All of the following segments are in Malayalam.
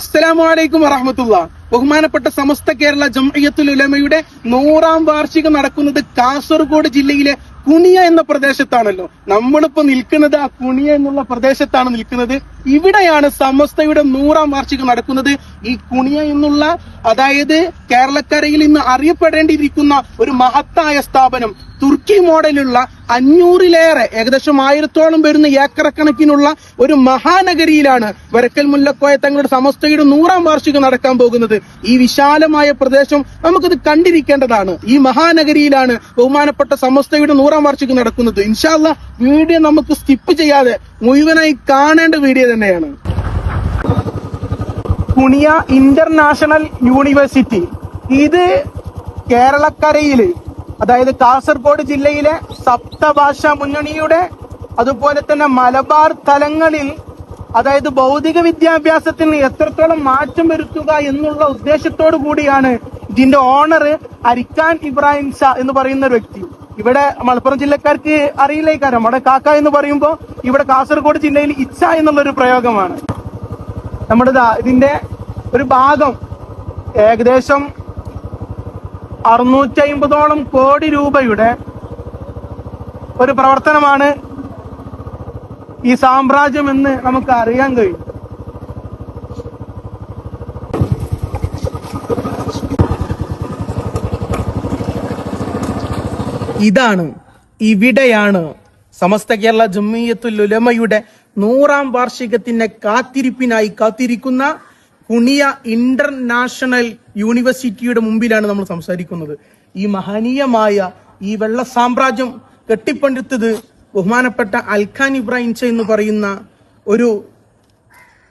അസ്സലാമു അലൈക്കും വറഹമത്തുള്ള. ബഹുമാനപ്പെട്ട സമസ്ത കേരള ജംഇയ്യത്തുൽ ഉലമയുടെ നൂറാം വാർഷികം നടക്കുന്നത് കാസർഗോഡ് ജില്ലയിലെ കുണിയ എന്ന പ്രദേശത്താണല്ലോ. നമ്മളിപ്പോ നിൽക്കുന്നത് ആ കുണിയ എന്നുള്ള പ്രദേശത്താണ് നിൽക്കുന്നത്. ഇവിടെയാണ് സമസ്തയുടെ നൂറാം വാർഷികം നടക്കുന്നത്. ഈ കുണിയ എന്നുള്ള അതായത് കേരളക്കരയിൽ ഇന്ന് അറിയപ്പെടേണ്ടിയിരിക്കുന്ന ഒരു മഹത്തായ സ്ഥാപനം തുർക്കി മോഡലുള്ള അഞ്ഞൂറിലേറെ ഏകദേശം ആയിരത്തോളം വരുന്ന ഏക്കറക്കണക്കിനുള്ള ഒരു മഹാനഗരിയിലാണ് വരക്കൽ മുല്ലക്കോയ തങ്ങളുടെ സമസ്തയുടെ നൂറാം വാർഷികം നടക്കാൻ പോകുന്നത്. ഈ വിശാലമായ പ്രദേശം നമുക്കത് കണ്ടിരിക്കേണ്ടതാണ്. ഈ മഹാനഗരിയിലാണ് ബഹുമാനപ്പെട്ട സമസ്തയുടെ നൂറാം വാർഷികം നടക്കുന്നത്. ഇൻഷാല്ല വീഡിയോ നമുക്ക് സ്കിപ്പ് ചെയ്യാതെ മുഴുവനായി കാണേണ്ട വീഡിയോ തന്നെയാണ്. Kuniya international university. ഇത് കേരളക്കരയിൽ അതായത് കാസർഗോഡ് ജില്ലയിലെ സപ്തഭാഷാ മുന്നണിയുടെ അതുപോലെ തന്നെ മലബാർ തലങ്ങളിൽ അതായത് ഭൗതിക വിദ്യാഭ്യാസത്തിന് എത്രത്തോളം മാറ്റം വരുത്തുക എന്നുള്ള ഉദ്ദേശത്തോടു കൂടിയാണ് ഇതിന്റെ ഓണർ അരിക്കാൻ ഇബ്രാഹിം ഷാ എന്ന് പറയുന്ന ഒരു വ്യക്തി. ഇവിടെ മലപ്പുറം ജില്ലക്കാർക്ക് അറിയില്ലേ കാരണം നമ്മുടെ കാക്ക എന്ന് പറയുമ്പോൾ ഇവിടെ കാസർഗോഡ് ജില്ലയിൽ ഇച്ഛ എന്നുള്ള ഒരു പ്രയോഗമാണ്. നമ്മുടെ ഇതിന്റെ ഒരു ഭാഗം ഏകദേശം അറുന്നൂറ്റി അമ്പതോളം കോടി രൂപയുടെ ഒരു പ്രവർത്തനമാണ് ഈ സാമ്രാജ്യം എന്ന് നമുക്ക് അറിയാൻ കഴിയും. ഇതാണ് ഇവിടെയാണ് സമസ്ത കേരള ജമ്മിയത്തുൽ ഉലമയുടെ നൂറാം വാർഷികത്തിന്റെ കാത്തിരിപ്പിനായി കാത്തിരിക്കുന്ന കുണിയ ഇന്റർനാഷണൽ യൂണിവേഴ്സിറ്റിയുടെ മുമ്പിലാണ് നമ്മൾ സംസാരിക്കുന്നത്. ഈ മഹനീയമായ ഈ വെള്ള സാമ്രാജ്യം കെട്ടിപ്പടുത്തത് ബഹുമാനപ്പെട്ട അൽഖാൻ ഇബ്രാഹിം ഷാ എന്ന് പറയുന്ന ഒരു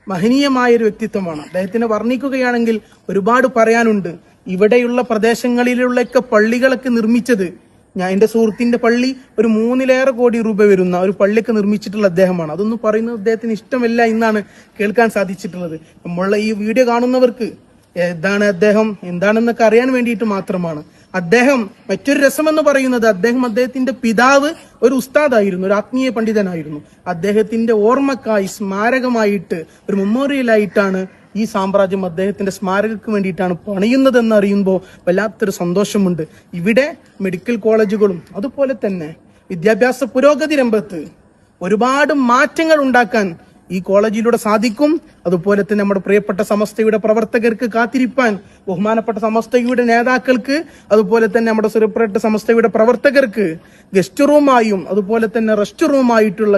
മഹനീയമായ ഒരു വ്യക്തിത്വമാണ്. അദ്ദേഹത്തിനെ വർണിക്കുകയാണെങ്കിൽ ഒരുപാട് പറയാനുണ്ട്. ഇവിടെയുള്ള പ്രദേശങ്ങളിലുള്ളൊക്കെ പള്ളികളൊക്കെ നിർമ്മിച്ചത് ഞാൻ എന്റെ സുഹൃത്തിന്റെ പള്ളി ഒരു മൂന്നിലേറെ കോടി രൂപ വരുന്ന ഒരു പള്ളിയൊക്കെ നിർമ്മിച്ചിട്ടുള്ള അദ്ദേഹമാണ്. അതൊന്നും പറയുന്നത് അദ്ദേഹത്തിന് ഇഷ്ടമല്ല എന്നാണ് കേൾക്കാൻ സാധിച്ചിട്ടുള്ളത്. നമ്മളുടെ ഈ വീഡിയോ കാണുന്നവർക്ക് എന്താണ് അദ്ദേഹം എന്താണെന്നൊക്കെ അറിയാൻ വേണ്ടിയിട്ട് മാത്രമാണ്. അദ്ദേഹം മറ്റൊരു രസമെന്ന് പറയുന്നത് അദ്ദേഹം അദ്ദേഹത്തിന്റെ പിതാവ് ഒരു ഉസ്താദായിരുന്നു ഒരു ആത്മീയ പണ്ഡിതനായിരുന്നു. അദ്ദേഹത്തിന്റെ ഓർമ്മക്കായി സ്മാരകമായിട്ട് ഒരു മെമ്മോറിയലായിട്ടാണ് ഈ സാമ്രാജ്യം അദ്ദേഹത്തിന്റെ സ്മാരകക്ക് വേണ്ടിയിട്ടാണ് പണിയുന്നതെന്ന് അറിയുമ്പോൾ വല്ലാത്തൊരു സന്തോഷമുണ്ട്. ഇവിടെ മെഡിക്കൽ കോളേജുകളും അതുപോലെ തന്നെ വിദ്യാഭ്യാസ പുരോഗതി രംഗത്ത് ഒരുപാട് മാറ്റങ്ങൾ ഉണ്ടാക്കാൻ ഈ കോളേജിലൂടെ സാധിക്കും. അതുപോലെ തന്നെ നമ്മുടെ പ്രിയപ്പെട്ട സമസ്തയുടെ പ്രവർത്തകർക്ക് കാത്തിരിപ്പാൻ ബഹുമാനപ്പെട്ട സമസ്തയുടെ നേതാക്കൾക്ക് അതുപോലെ തന്നെ നമ്മുടെ സുരപ്രിയപ്പെട്ട സമസ്തയുടെ പ്രവർത്തകർക്ക് ഗസ്റ്റ് റൂമായും അതുപോലെ തന്നെ റെസ്റ്റ് റൂമായിട്ടുള്ള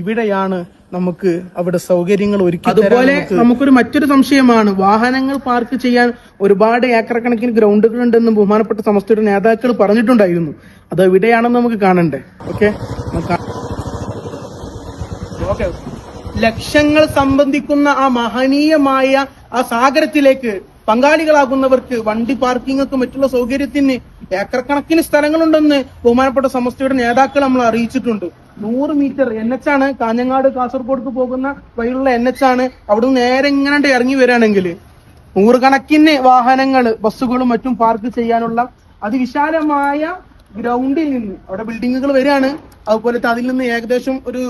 ഇവിടെയാണ് നമുക്ക് അവിടെ സൗകര്യങ്ങൾ ഒരുക്കി അതുപോലെ നമുക്കൊരു മറ്റൊരു സംശയമാണ്. വാഹനങ്ങൾ പാർക്ക് ചെയ്യാൻ ഒരുപാട് ഏക്കർ കണക്കിന് ഗ്രൗണ്ടുകൾ ഉണ്ടെന്നും ബഹുമാനപ്പെട്ട സമസ്തയുടെ നേതാക്കൾ പറഞ്ഞിട്ടുണ്ടായിരുന്നു. അത് എവിടെയാണെന്ന് നമുക്ക് കാണണ്ടേ? ഓക്കെ. ഓക്കെ. ലക്ഷങ്ങൾ സംബന്ധിക്കുന്ന ആ മഹനീയമായ ആ സാഗരത്തിലേക്ക് പങ്കാളികളാകുന്നവർക്ക് വണ്ടി പാർക്കിങ്ങൊക്കെ മറ്റുള്ള സൗകര്യത്തിന് ഏക്കർ കണക്കിന് സ്ഥലങ്ങളുണ്ടെന്ന് ബഹുമാനപ്പെട്ട സമസ്തയുടെ നേതാക്കൾ നമ്മൾ അറിയിച്ചിട്ടുണ്ട്. നൂറ് മീറ്റർ എൻ എച്ച് ആണ്. കാഞ്ഞങ്ങാട് കാസർഗോഡ്ക്ക് പോകുന്ന വഴിയുള്ള എൻ എച്ച് ആണ്. അവിടുന്ന് നേരെ ഇങ്ങനെ ഇറങ്ങി വരികയാണെങ്കിൽ നൂറുകണക്കിന് വാഹനങ്ങൾ ബസ്സുകളും മറ്റും പാർക്ക് ചെയ്യാനുള്ള അതിവിശാലമായ ഗ്രൗണ്ടിൽ നിന്ന് അവിടെ ബിൽഡിങ്ങുകൾ വരികയാണ്. അതുപോലെ അതിൽ നിന്ന് ഏകദേശം ഒരു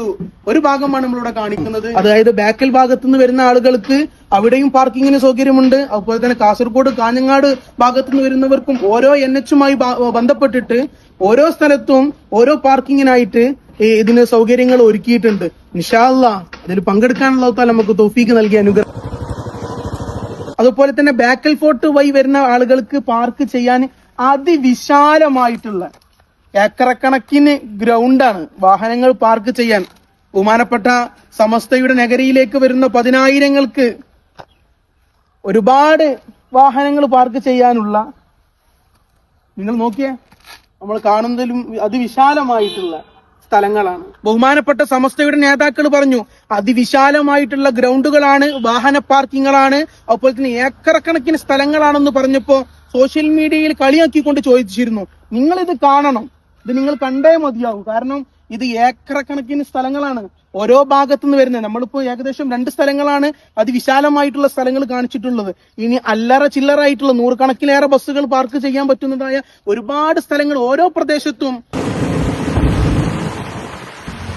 ഒരു ഭാഗമാണ് നമ്മളിവിടെ കാണിക്കുന്നത്. അതായത് ബാക്കൽ ഭാഗത്ത് നിന്ന് വരുന്ന ആളുകൾക്ക് അവിടെയും പാർക്കിങ്ങിന് സൗകര്യമുണ്ട്. അതുപോലെ തന്നെ കാസർഗോഡ് കാഞ്ഞങ്ങാട് ഭാഗത്തു നിന്ന് വരുന്നവർക്കും ഓരോ എൻ എച്ചുമായി ബന്ധപ്പെട്ടിട്ട് ഓരോ സ്ഥലത്തും ഓരോ പാർക്കിങ്ങിനായിട്ട് ഇതിന് സൗകര്യങ്ങൾ ഒരുക്കിയിട്ടുണ്ട്. നിഷാല്ല അതിൽ പങ്കെടുക്കാനുള്ള നമുക്ക് തോഫീക്ക് നൽകിയ അനുഗ്രഹം. അതുപോലെ തന്നെ ബാക്കൽ ഫോർട്ട് വഴി വരുന്ന ആളുകൾക്ക് പാർക്ക് ചെയ്യാൻ അതിവിശാലമായിട്ടുള്ള ഏക്കറക്കണക്കിന് ഗ്രൗണ്ടാണ് വാഹനങ്ങൾ പാർക്ക് ചെയ്യാൻ. ബഹുമാനപ്പെട്ട സമസ്തയുടെ നഗരിയിലേക്ക് വരുന്ന പതിനായിരങ്ങൾക്ക് ഒരുപാട് വാഹനങ്ങൾ പാർക്ക് ചെയ്യാനുള്ള നിങ്ങൾ നോക്കിയേ നമ്മൾ കാണുന്നതിലും അതിവിശാലമായിട്ടുള്ള സ്ഥലങ്ങളാണ്. ബഹുമാനപ്പെട്ട സമസ്തയുടെ നേതാക്കൾ പറഞ്ഞു അതിവിശാലമായിട്ടുള്ള ഗ്രൗണ്ടുകളാണ് വാഹന പാർക്കിങ്ങുകളാണ് അതുപോലെ തന്നെ ഏക്കറക്കണക്കിന് സ്ഥലങ്ങളാണെന്ന് പറഞ്ഞപ്പോ സോഷ്യൽ മീഡിയയിൽ കളിയാക്കിക്കൊണ്ട് ചോദിച്ചിരുന്നു. നിങ്ങൾ ഇത് കാണണം. ഇത് നിങ്ങൾ കണ്ടേ മതിയാവും. കാരണം ഇത് ഏക്കറക്കണക്കിന് സ്ഥലങ്ങളാണ്. ഓരോ ഭാഗത്തു നിന്ന് വരുന്നത്. നമ്മളിപ്പോ ഏകദേശം രണ്ട് സ്ഥലങ്ങളാണ് അതിവിശാലമായിട്ടുള്ള സ്ഥലങ്ങൾ കാണിച്ചിട്ടുള്ളത്. ഇനി അല്ലറ ചില്ലറായിട്ടുള്ള നൂറുകണക്കിലേറെ ബസ്സുകൾ പാർക്ക് ചെയ്യാൻ പറ്റുന്നതായ ഒരുപാട് സ്ഥലങ്ങൾ ഓരോ പ്രദേശത്തും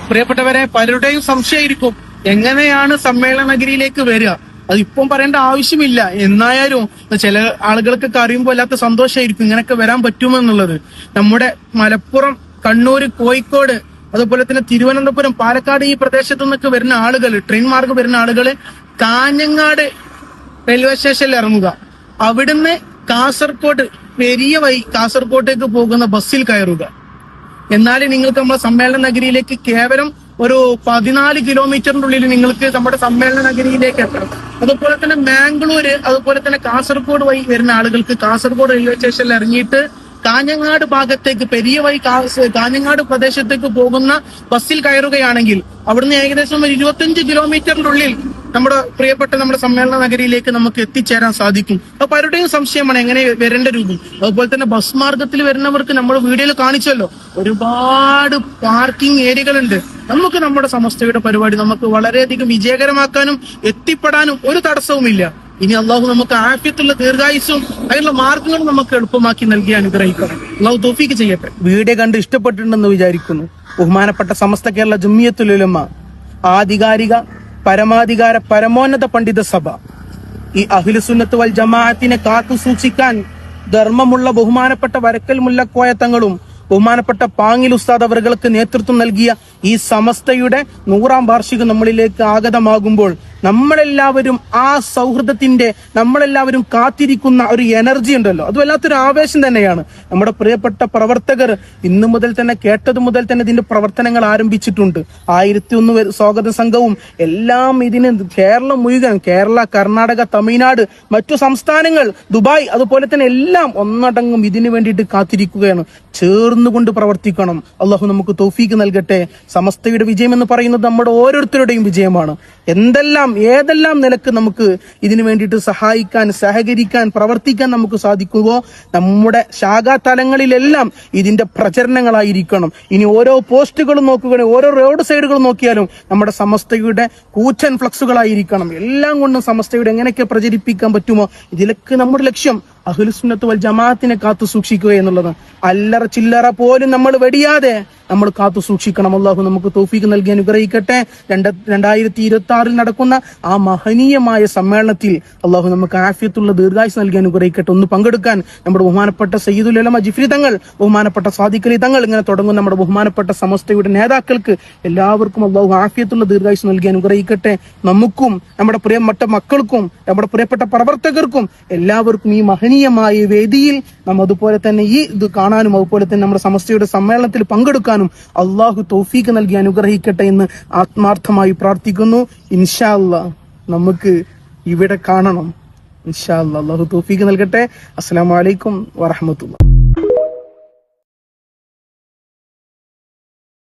പ്രിയപ്പെട്ടവരെ പലരുടെയും സംശയമായിരിക്കും. എങ്ങനെയാണ് സമ്മേളനഗിരിയിലേക്ക് വരിക? അതിപ്പം പറയേണ്ട ആവശ്യമില്ല. എന്നായാലും ചില ആളുകൾക്കൊക്കെ അറിയുമ്പോൾ അല്ലാത്ത സന്തോഷമായിരിക്കും ഇങ്ങനെയൊക്കെ വരാൻ പറ്റുമെന്നുള്ളത്. നമ്മുടെ മലപ്പുറം കണ്ണൂർ കോഴിക്കോട് അതുപോലെ തന്നെ തിരുവനന്തപുരം പാലക്കാട് ഈ പ്രദേശത്തു നിന്നൊക്കെ വരുന്ന ആളുകൾ ട്രെയിൻ മാർഗ് വരുന്ന ആളുകൾ കാഞ്ഞങ്ങാട് റെയിൽവേ സ്റ്റേഷനിൽ ഇറങ്ങുക. അവിടുന്ന് കാസർഗോഡ് പെരിയ വൈ കാസർഗോട്ടേക്ക് പോകുന്ന ബസ്സിൽ കയറുക. എന്നാൽ നിങ്ങൾക്ക് നമ്മുടെ സമ്മേളന നഗരിയിലേക്ക് കേവലം ഒരു പതിനാല് കിലോമീറ്ററിന്റെ ഉള്ളിൽ നിങ്ങൾക്ക് നമ്മുടെ സമ്മേളന നഗരിയിലേക്ക് എത്തണം. അതുപോലെ തന്നെ മാംഗ്ലൂര് അതുപോലെ തന്നെ കാസർഗോഡ് വഴി വരുന്ന ആളുകൾക്ക് കാസർഗോഡ് റെയിൽവേ സ്റ്റേഷനിൽ ഇറങ്ങിയിട്ട് കാഞ്ഞങ്ങാട് ഭാഗത്തേക്ക് പെരിയ വഴി കാഞ്ഞങ്ങാട് പ്രദേശത്തേക്ക് പോകുന്ന ബസ്സിൽ കയറുകയാണെങ്കിൽ അവിടുന്ന് ഏകദേശം ഒരു ഇരുപത്തിയഞ്ച് കിലോമീറ്ററിന്റെ ഉള്ളിൽ നമ്മുടെ പ്രിയപ്പെട്ട നമ്മുടെ സമ്മേളന നഗരിയിലേക്ക് നമുക്ക് എത്തിച്ചേരാൻ സാധിക്കും. അപ്പൊ പലരുടെയും സംശയമാണ് എങ്ങനെ വരേണ്ട രൂപം. അതുപോലെ തന്നെ ബസ് മാർഗത്തിൽ വരുന്നവർക്ക് നമ്മൾ വീഡിയോയിൽ കാണിച്ചല്ലോ. ഒരുപാട് പാർക്കിംഗ് ഏരിയകളുണ്ട്. നമുക്ക് നമ്മുടെ സമസ്തയുടെ പരിപാടി നമുക്ക് വളരെയധികം വിജയകരമാക്കാനും എത്തിപ്പെടാനും ഒരു തടസ്സവുമില്ല. ഇനി അള്ളാഹു നമുക്ക് ആഫ്യത്തുള്ള ദീർഘായുസും അതിനുള്ള മാർഗങ്ങളും നമുക്ക് എളുപ്പമാക്കി നൽകി അനുഗ്രഹിക്കണം. അള്ളാഹു തോഫിക്ക് ചെയ്യട്ടെ. വീഡിയോ കണ്ട് ഇഷ്ടപ്പെട്ടിട്ടുണ്ടെന്ന് വിചാരിക്കുന്നു. ബഹുമാനപ്പെട്ട സമസ്ത കേരള ജമ്മിയത്തുലമ ആധികാരിക പരമാധികാര പരമോന്നത പണ്ഡിത സഭ. ഈ അഖിലുസുന്നത്ത് വൽ ജമാഅത്തിനെ കാത്തു സൂക്ഷിക്കാൻ ധർമ്മമുള്ള ബഹുമാനപ്പെട്ട വരക്കൽ മുല്ലക്കോയ തങ്ങളും ബഹുമാനപ്പെട്ട പാങ്ങിൽ ഉസ്താദ് അവർക്ക് നേതൃത്വം നൽകിയ ഈ സമസ്തയുടെ നൂറാം വാർഷികം നമ്മളിലേക്ക് ആഗതമാകുമ്പോൾ നമ്മളെല്ലാവരും ആ സൗഹൃദത്തിന്റെ നമ്മളെല്ലാവരും കാത്തിരിക്കുന്ന ഒരു എനർജി ഉണ്ടല്ലോ. അത് വല്ലാത്തൊരു ആവേശം തന്നെയാണ്. നമ്മുടെ പ്രിയപ്പെട്ട പ്രവർത്തകർ ഇന്നു മുതൽ തന്നെ കേട്ടത് മുതൽ തന്നെ ഇതിന്റെ പ്രവർത്തനങ്ങൾ ആരംഭിച്ചിട്ടുണ്ട്. ആയിരത്തി ഒന്ന് സ്വാഗത സംഘവും എല്ലാം ഇതിന് കേരളം മുഴുവൻ കേരള കർണാടക തമിഴ്നാട് മറ്റു സംസ്ഥാനങ്ങൾ ദുബായ് അതുപോലെ തന്നെ എല്ലാം ഒന്നടങ്കം ഇതിനു വേണ്ടിയിട്ട് കാത്തിരിക്കുകയാണ്. ചേർന്നുകൊണ്ട് പ്രവർത്തിക്കണം. അള്ളാഹു നമുക്ക് തൗഫീക്ക് നൽകട്ടെ. സമസ്തയുടെ വിജയം എന്ന് പറയുന്നത് നമ്മുടെ ഓരോരുത്തരുടെയും വിജയമാണ്. എന്തെല്ലാം ഏതെല്ലാം നിലയ്ക്ക് നമുക്ക് ഇതിനു വേണ്ടിയിട്ട് സഹായിക്കാൻ സഹകരിക്കാൻ പ്രവർത്തിക്കാൻ നമുക്ക് സാധിക്കുമോ നമ്മുടെ ശാഖാ തലങ്ങളിലെല്ലാം ഇതിന്റെ പ്രചരണങ്ങളായിരിക്കണം. ഇനി ഓരോ പോസ്റ്റുകളും നോക്കുകയാണെങ്കിൽ ഓരോ റോഡ് സൈഡുകൾ നോക്കിയാലും നമ്മുടെ സമസ്തയുടെ കൂച്ചൻ ഫ്ലക്സുകളായിരിക്കണം. എല്ലാം കൊണ്ടും സമസ്തയുടെ എങ്ങനെയൊക്കെ പ്രചരിപ്പിക്കാൻ പറ്റുമോ? ഇതിലൊക്കെ നമ്മുടെ ലക്ഷ്യം അഹുലുസുന്നത്ത് വൽ ജമാഅത്തിനെ കാത്തു സൂക്ഷിക്കുക എന്നുള്ളത്. അല്ലറ ചില്ലറ പോലും നമ്മൾ വെടിയാതെ നമ്മൾ കാത്തു സൂക്ഷിക്കണം. അള്ളാഹു നമുക്ക് തോഫീക്ക് നൽകി അനുഗ്രഹിക്കട്ടെ. രണ്ട് രണ്ടായിരത്തി ഇരുപത്തി ആറിൽ നടക്കുന്ന ആ മഹനീയമായ സമ്മേളനത്തിൽ അള്ളാഹു നമുക്ക് ആഫിയത്തുള്ള ദീർഘായുസ് നൽകി അനുഗ്രഹിക്കട്ടെ. ഒന്ന് പങ്കെടുക്കാൻ നമ്മുടെ ബഹുമാനപ്പെട്ട സയ്യിദുൽ അലമ ജിഫ്രി തങ്ങൾ ബഹുമാനപ്പെട്ട സാദിഖലി തങ്ങൾ ഇങ്ങനെ തുടങ്ങും നമ്മുടെ ബഹുമാനപ്പെട്ട സമസ്തയുടെ നേതാക്കൾക്ക് എല്ലാവർക്കും അള്ളാഹു ആഫിയത്തുള്ള ദീർഘായുസ് നൽകി അനുഗ്രഹിക്കട്ടെ. നമുക്കും നമ്മുടെ പ്രിയപ്പെട്ട മക്കൾക്കും നമ്മുടെ പ്രിയപ്പെട്ട പ്രവർത്തകർക്കും എല്ലാവർക്കും ഈ മഹനീയമായ വേദിയിൽ നാം അതുപോലെ തന്നെ ഈ ഇത് കാണാനും അതുപോലെ തന്നെ നമ്മുടെ സമസ്തയുടെ സമ്മേളനത്തിൽ പങ്കെടുക്കാനും അള്ളാഹു തൗഫീക്ക് നൽകി അനുഗ്രഹിക്കട്ടെ എന്ന് ആത്മാർത്ഥമായി പ്രാർത്ഥിക്കുന്നു. ഇൻഷാ അല്ല നമുക്ക് ഇവിടെ കാണണം. ഇൻഷാ അല്ലാഹു തൗഫീക്ക് നൽകട്ടെ. അസ്സാം വലൈക്കും വറഹമത്തുള്ള